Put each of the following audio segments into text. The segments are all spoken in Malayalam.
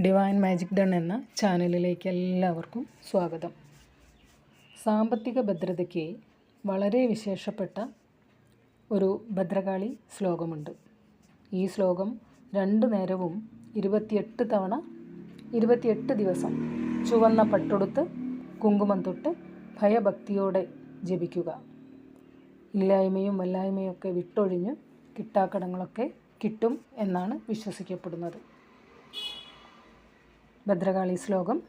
ഡിവൈൻ മാജിക് ഡൺ എന്ന ചാനലിലേക്ക് എല്ലാവർക്കും സ്വാഗതം. സാമ്പത്തിക ഭദ്രതയ്ക്ക് വളരെ വിശേഷപ്പെട്ട ഒരു ഭദ്രകാളി ശ്ലോകമുണ്ട്. ഈ ശ്ലോകം രണ്ടു നേരവും ഇരുപത്തിയെട്ട് തവണ ഇരുപത്തിയെട്ട് ദിവസം ചുവന്ന പട്ടൊടുത്ത് കുങ്കുമം തൊട്ട് ഭയഭക്തിയോടെ ജപിക്കുക. ഇല്ലായ്മയും വല്ലായ്മയൊക്കെ വിട്ടൊഴിഞ്ഞ് കിട്ടാക്കടങ്ങളൊക്കെ കിട്ടും എന്നാണ് വിശ്വസിക്കപ്പെടുന്നത്. ഭദ്രകാളി ശ്ലോകം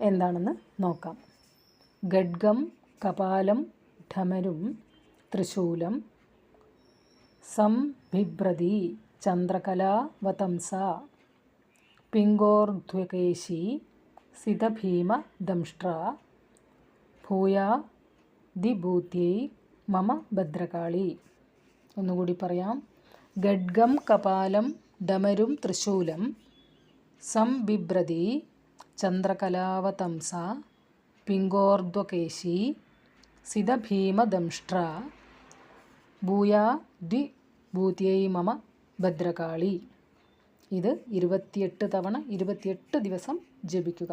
എന്താണെന്ന് നോക്കാം. ഖഡ്ഗം കപാലം ധമരും തൃശൂലം. സംഭിഭ്രതി ചന്ദ്രകലാവതംസ പിങ്കോർധ്വകേശി സിതഭീമദംഷ്ട്ര ഭൂയാ ദിഭൂത്യൈ മമ ഭദ്രകാളി. ഒന്നുകൂടി പറയാം. ഖഡ്ഗം കപാലം ഡമരും തൃശൂലം. സംബിഭ്രതി ചന്ദ്രകലാവതംസ പിങ്കോർധ്വകേശി സിതഭീമദംഷ്ട്ര ഭൂയാ ദ്വി ഭൂത്യൈ മമ ഭദ്രകാളി. ഇത് ഇരുപത്തിയെട്ട് തവണ ഇരുപത്തിയെട്ട് ദിവസം ജപിക്കുക.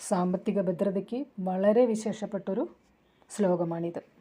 സാമ്പത്തിക ഭദ്രതയ്ക്ക് വളരെ വിശേഷപ്പെട്ടൊരു ശ്ലോകമാണിത്.